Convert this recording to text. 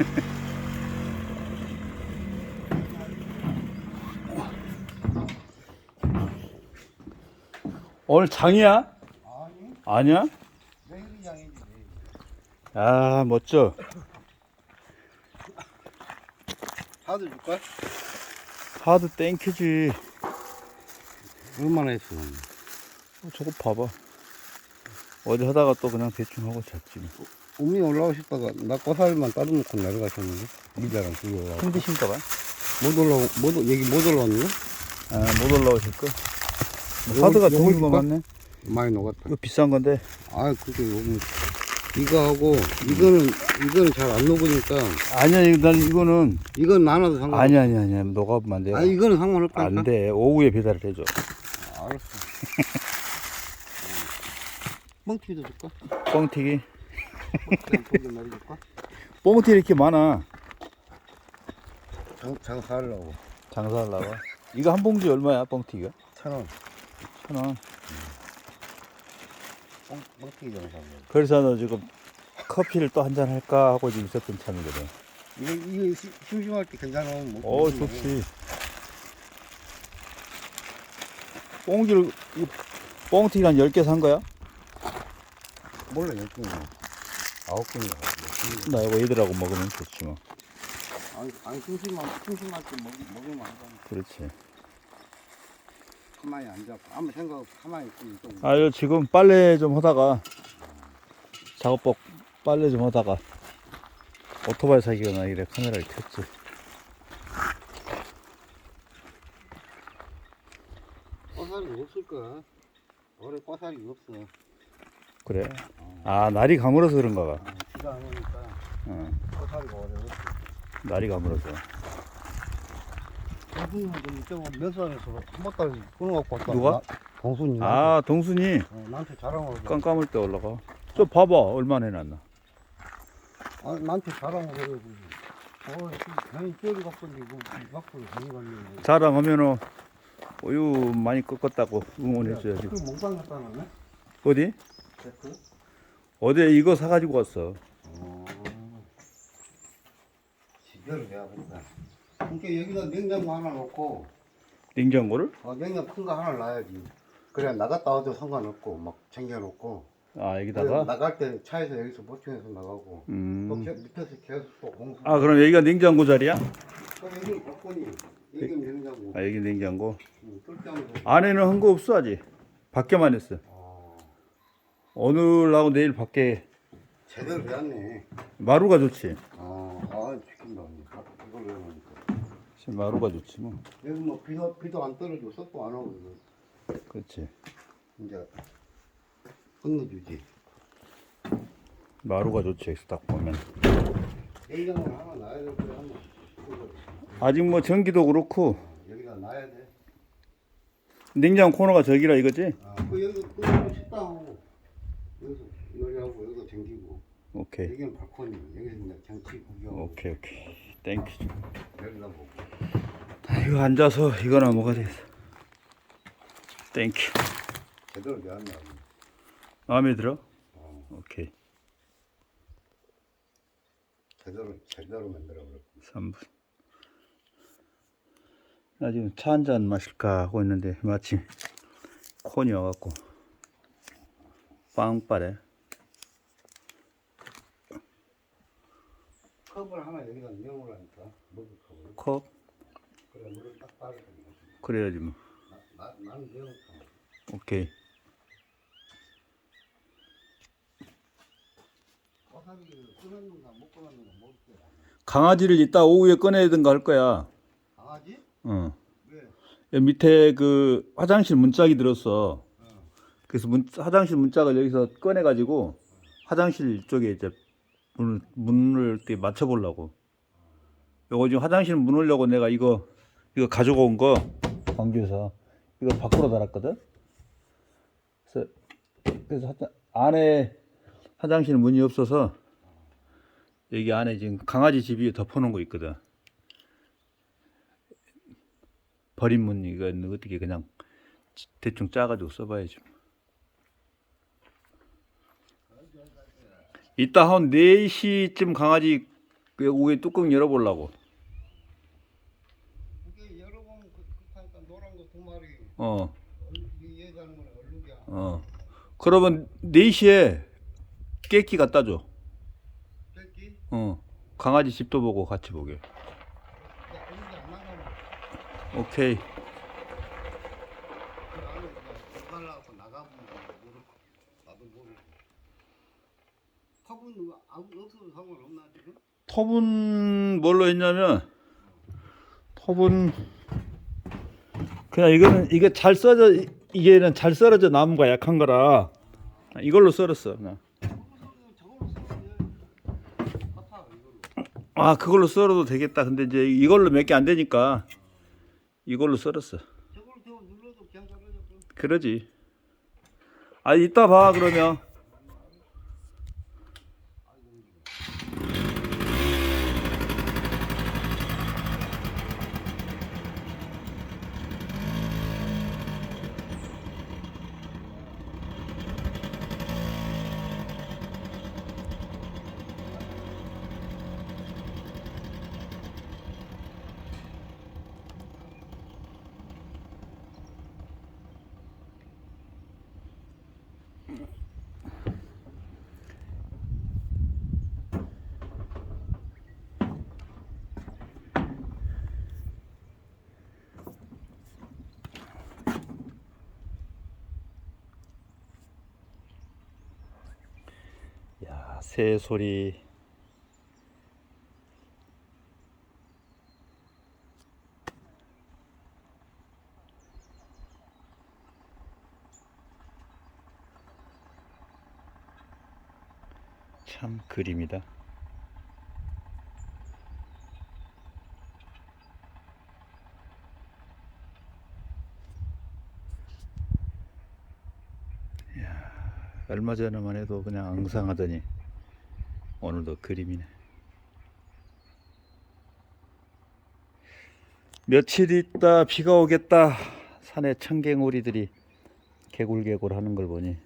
오늘 장이야? 아니 아니야? 내일이 내일. 아 멋져. 하드 줄까? 하드 땡큐지. 얼마나 했어? 어, 저거 봐봐. 어디 하다가 또 그냥 대충 하고 잤지. 뭐. 우미 올라오셨다가 나 꼬살만 따로 놓고 내려가셨는데 미자랑 둘이 올라와 힘드신가 봐. 못 올라오 못 올- 여기 못 올라왔네 아, 못 올라오실 거. 하드가 좋은 거? 맞네. 많이 녹았다 이거 비싼 건데. 아 그게 요거 이거 하고 이거는 이거는 잘 안 녹으니까 아니야, 난 이거는 이건 많아도 상관 아니 아니 아니야. 녹아보면 안 돼. 아 이거는 상관없다니까 안 돼. 오후에 배달을 해줘. 아, 알았어 멍튀기도 줄까? 뻥튀기. 뻥튀기 이렇게 많아. 장, 장사하려고 장사하려고. 이거 한 봉지 얼마야, 뻥튀기가? 천 원 천 원. 멍튀기 장사하려고 그래서 너 지금 커피를 또 한 잔 할까 하고 지금 있었던 참이거든. 이게 이게 시- 심심할 때 괜찮아 뭐, 어, 좋지. 뽕기를, 이 뻥튀기 한 10개 산 거야? 몰라 열 개는 아홉 개인가 나 이거 애들하고 먹으면 좋지 뭐. 아니 아니 심심할 심심할 때 먹, 먹으면 안 돼. 그렇지. 가만히 앉아 아무 생각 없이 가만히 있으면 좀 아, 저 지금 빨래 좀 하다가, 작업복 빨래 좀 하다가, 오토바이 사기가 나 이래 카메라를 켰지. 꼬살이 없을 거야 올해 꼬살이 없어 그래. 아, 날이 가물어서 그런가 봐. 아, 비가 안 오니까 어, 날이 가물어서. 동순이는 좀 이따가 면산에서 한 달에 끊어갖고 왔다 누가? 동순이 아, 동순이 어, 나한테 자랑하고 깜깜할 때 올라가. 저 봐봐, 얼마나 해놨나. 아, 나한테 자랑하고 그러고 어, 괜히 뼈리 갖고 있는데 이거 밖으로 괜히 갔네 자랑하면은, 우유 많이 꺾었다고 응원해줘야지. 어디? 데크? 어제 이거 사가지고 왔어. 내가 보니까. 그러니까 여기다 냉장고 하나 놓고, 냉장고를? 어, 냉장고 큰 거 하나 놔야지. 그래, 나갔다 와도 상관없고, 막 챙겨놓고. 아, 여기다가? 나갈 때 차에서 여기서 보충해서 나가고. 또 음. 겨- 밑에서 계속 또 공수. 아, 그럼 여기가 냉장고 자리야? 또 여기 바꾸니. 여기 냉장고. 아, 여기 냉장고. 응, 뚫장도. 안에는 한 거 없어, 아직. 밖에만 했어. 어, 오늘하고 내일 밖에 제대로 되었네. 마루가 좋지. 어, 아, 죽인다. 아, 이걸 왜 놓으니까. 지금 마루가 좋지, 뭐. 여기 뭐 비도, 비도 안 떨어지고 썩도 안 하고, 이거. 그렇지. 이제 끝내주지. 마루가 좋지, 여기서 딱 보면. 냉장고를 하나 놔야 될 거야, 한번. 아직 뭐 전기도 그렇고, 여기다 놔야 돼. 냉장 코너가 저기라 이거지? 아, 그 여기 그 식당하고 여기서 요리하고 여기서 쟁기고 오케이. 여기는 발코니 여기서 그냥 정치 구경 오케이, 오케이. 땡큐. 여기다 보고 이거 앉아서 이거나 먹어야 돼. 땡큐. 제대로 되었나 마음에 들어? 어, 오케이. 제대로 제대로 만들어 버렸고 3분. 나 지금 차 한 잔 마실까 하고 있는데 마침 콘이 와갖고 빵빠래. 컵을 하나 여기다 넣으라니까 먹을 컵을 컵 그래 물을 딱 따르고 그래야지 뭐. 오케이. 와사비 끊었는가 못 끊었는가 먹을게 강아지를 이따 오후에 꺼내든가 할 거야. 강아지? 어. 왜? 밑에 그 화장실 문짝이 들었어. 어. 그래서 문, 화장실 문짝을 여기서 꺼내가지고 화장실 쪽에 이제 문을, 문을 맞춰보려고. 요거 지금 화장실 문 오려고 내가 이거, 이거 가지고 온 거, 광주에서. 이거 밖으로 달았거든? 그래서, 그래서 화장, 안에 화장실 문이 없어서 여기 안에 지금 강아지 집이 덮어놓은 거 있거든. 버린 문 이거 어떻게 그냥 대충 짜가지고 써봐야지. 이따 한 4시쯤 강아지 그 위에 뚜껑 열어보려고. 이게 번 그, 그하니까 노란 거 두 마리 어, 이 얘기하는 건 얼룩이야. 어. 그러면 4시에 깨끼 갖다 줘. 뺏기? 어. 강아지 집도 보고 같이 보게. 야, 얼룩이 안 나가면 오케이. 그 안에 그냥 들어가려고 나가보면 모르고 나도 모르고. 컵은 아무 없어도 상관없나 지금? 톱은 뭘로 했냐면 톱은 그냥 이거는 이게 잘 썰어 이게는 잘 썰어져 나무가 약한 거라 이걸로 썰었어 그냥. 아 그걸로 썰어도 되겠다 근데 이제 이걸로 몇 개 안 되니까 이걸로 썰었어. 그러지 아 이따 봐 그러면 야 새 소리 참 그림이다. 야, 얼마 전에만 해도 그냥 앙상하더니 오늘도 그림이네. 며칠 있다 비가 오겠다. 산에 청갱오리들이 개굴개굴 하는 걸 보니